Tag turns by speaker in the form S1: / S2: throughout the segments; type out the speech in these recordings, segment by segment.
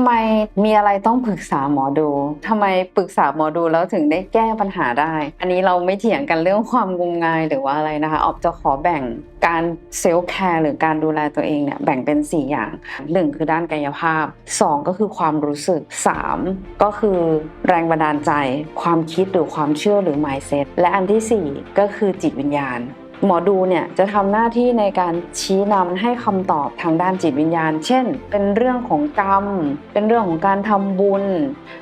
S1: ำไมมีอะไรต้องปรึกษาหมอดูทำไมปรึกษาหมอดูแล้วถึงได้แก้ปัญหาได้ อันนี้เราไม่เถียงกันเรื่องความงมงายหรือว่าอะไรนะคะ ออบจะขอแบ่งการเซลฟ์แคร์หรือการดูแลตัวเองเนี่ยแบ่งเป็น 4 อย่าง 1 คือด้านกายภาพ 2 ก็คือความรู้สึก 3 ก็คือแรงบันดาลใจ ความคิดหรือความเชื่อหรือ mindset และอันทีสี่4 ก็คือจิตวิญญาณ หมอดูเนี่ยจะทำหน้าที่ในการชี้นำให้คำตอบทางด้านจิตวิญญาณ เช่น เป็นเรื่องของกรรม เป็นเรื่องของการทำบุญ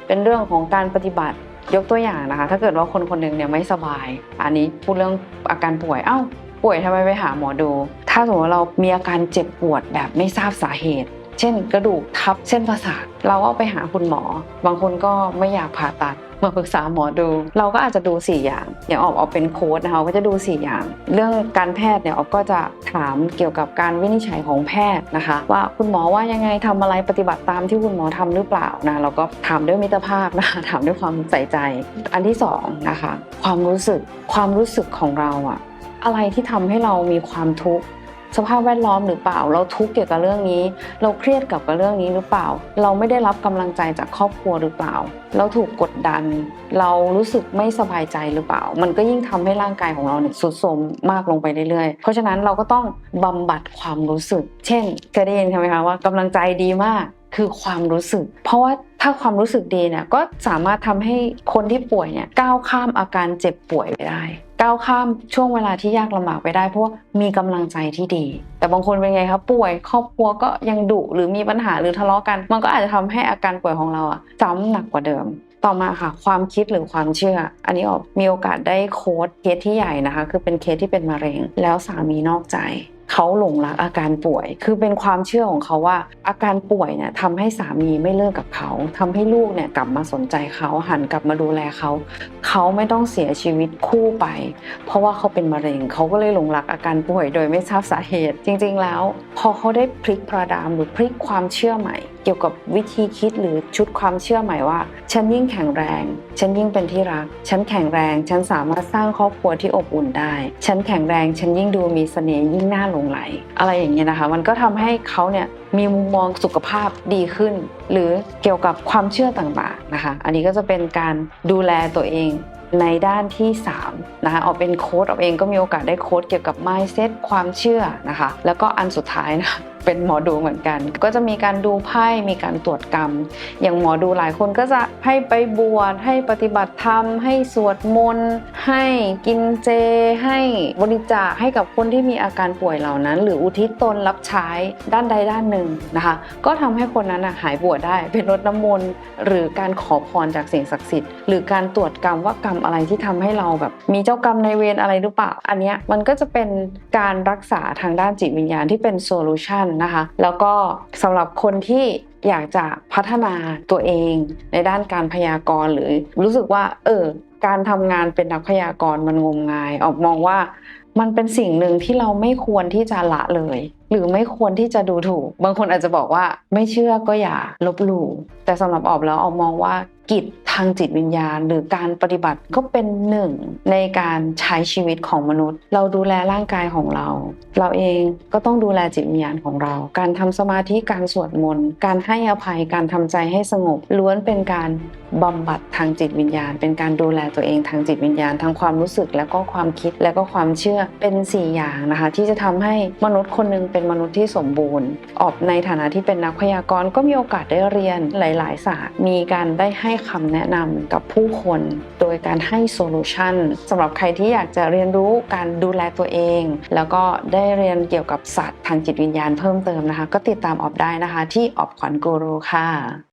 S1: เป็นเรื่องของการปฏิบัติ ยกตัวอย่างนะคะ ถ้าเกิดว่าคนคนหนึ่งเนี่ยไม่สบาย อันนี้พูดเรื่องอาการป่วย เอ้า ป่วยทำไมไปหาหมอดู ถ้าสมมติว่าเรามีอาการเจ็บปวดแบบไม่ทราบสาเหตุ เช่น กระดูกทับเส้นประสาท เราก็ไปหาคุณหมอ บางคนก็ไม่อยากผ่าตัดมาปรึกษาหมอดู เราก็อาจจะดู 4 อย่าง อย่างออกออกเป็นโค้ดนะคะก็จะดู 4 อย่าง เรื่องการแพทย์เนี่ยออกก็จะถามเกี่ยวกับการวินิจฉัยของแพทย์นะคะ ว่าคุณหมอว่ายังไงทำอะไรปฏิบัติตามที่คุณหมอทำหรือเปล่านะเราก็ถามด้วยมิตรภาพนะคะถามด้วยความใส่ใจ อันที่สองนะคะความรู้สึกความรู้สึกของเราอะอะไรที่ทำให้เรามีความทุกข์ สภาพแวดล้อมหรือเปล่า เราทุกข์เกี่ยวกับเรื่องนี้ เราเครียดกับกับเรื่องนี้หรือเปล่า เราไม่ได้รับกำลังใจจากครอบครัวหรือเปล่า เราถูกกดดัน เรารู้สึกไม่สบายใจหรือเปล่า มันก็ยิ่งทำให้ร่างกายของเราเนี่ยทรุดโทรมมากลงไปเรื่อยๆ เพราะฉะนั้นเราก็ต้องบำบัดความรู้สึก เช่นเคยได้ยินใช่ไหมคะว่ากำลังใจดีมากคือความรู้สึก เพราะว่าถ้าความรู้สึกดีเนี่ยก็สามารถทำให้คนที่ป่วยเนี่ยก้าวข้ามอาการเจ็บป่วยไปได้ ก้าวข้ามช่วงเวลาที่ยากลำบากไปได้ เพราะว่ามีกำลังใจที่ดี แต่บางคนเป็นไงครับป่วยครอบครัวก็ยังดุหรือมีปัญหาหรือทะเลาะกัน มันก็อาจจะทำให้อาการป่วยของเราอะซ้ำหนักกว่าเดิม ต่อมาค่ะ ความคิดหรือความเชื่อ อันนี้ออกมีโอกาสได้โค้ดเคสที่ใหญ่นะคะ คือเป็นเคสที่เป็นมะเร็ง แล้วสามีนอกใจ เขาหลงรักอาการป่วย คือเป็นความเชื่อของเขาว่า อาการป่วยเนี่ยทำให้สามีไม่เลิกกับเขาทำให้ลูกเนี่ยกลับมาสนใจเขาหันกลับมาดูแลเขา เขาไม่ต้องเสียชีวิตคู่ไป เพราะว่าเขาเป็นมะเร็ง เขาก็เลยหลงรักอาการป่วยโดยไม่ทราบสาเหตุ จริง ๆ แล้ว พอเขาได้พลิกพระดามหรือพลิกความเชื่อใหม่ เกี่ยวกับวิธีคิดหรือชุดความเชื่อใหม่ว่า ฉันยิ่งแข็งแรง ฉันยิ่งเป็นที่รัก ฉันแข็งแรง ฉันสามารถสร้างครอบครัวที่อบอุ่นได้ ฉันแข็งแรง ฉันยิ่งดูมีเสน่ห์ยิ่งน่าหลงไหล อะไรอย่างเงี้ยนะคะ มันก็ทำให้เขาเนี่ยมีมุมมองสุขภาพดีขึ้น หรือเกี่ยวกับความเชื่อต่างๆนะคะ อันนี้ก็จะเป็นการดูแลตัวเองในด้านที่ 3 นะคะออกเป็นโค้ดเอาเองก็มีโอกาสได้โค้ดเกี่ยวกับ mindset ความเชื่อนะคะ แล้วก็อันสุดท้ายนะ เป็นหมอดูเหมือนกัน ก็จะมีการดูไพ่มีการตรวจกรรม อย่างหมอดูหลายคนก็จะให้ไปบวชให้ปฏิบัติธรรม ให้สวดมนต์ให้กินเจ ให้บริจาคให้กับคนที่มีอาการป่วยเหล่านั้น หรืออุทิศตนรับใช้ด้านใดด้านหนึ่งนะคะ ก็ทำให้คนนั้นหายป่วยได้เป็นรดน้ำมนต์หรือการขอพรจากสิ่งศักดิ์สิทธิ์หรือการตรวจกรรมว่ากรรมอะไรที่ทำให้เราแบบ มีเจ้ากรรมในเวรอะไรหรือเปล่า อันเนี้ยมันก็จะเป็นการรักษาทางด้านจิตวิญญาณที่เป็นโซลูชันนะคะ แล้วก็สำหรับคนที่อยากจะพัฒนาตัวเองในด้านการพยากรณ์หรือรู้สึกว่า เออการทำงานเป็นนักพยากรณ์มันงมงาย ออกมองว่ามันเป็นสิ่งหนึ่งที่เราไม่ควรที่จะละเลย หรือไม่ควรที่จะดูถูก บางคนอาจจะบอกว่าไม่เชื่อก็อย่าลบหลู่แต่สำหรับออบแล้วออกมองว่ากิจางจิตวิญญาณ หรือการปฏิบัติก็เป็นหนึ่งในการใช้ชีวิตของมนุษย์ เราดูแลร่างกายของเรา เราเองก็ต้องดูแลจิตวิญญาณของเรา การทำสมาธิการสวดมนต์การให้อภัยการทำใจให้สงบ ล้วนเป็นการบำบัดทางจิตวิญญาณ เป็นการดูแลตัวเองทางจิตวิญญาณทางความรู้สึกแล้วก็ความคิดแล้วก็ความเชื่อเป็น 4 อย่างนะคะ ที่จะทำให้มนุษย์คนหนึงเป็นมนุษย์ที่สมบูรณ์ ออกในฐานะที่เป็นนักพยากรณ์ก็มีโอกาสได้เรียนหลาย ๆ ศาสตร์มีการได้ให้คำแนะนำกับผู้คนโดยการให้โซลูชันสำหรับใครที่อยากจะเรียนรู้การดูแลตัวเอง แล้วก็ได้เรียนเกี่ยวกับสัตว์ทางจิตวิญญาณเพิ่มเติมนะคะ ก็ติดตามออบได้นะคะ ที่ออบขวัญกูรูค่ะ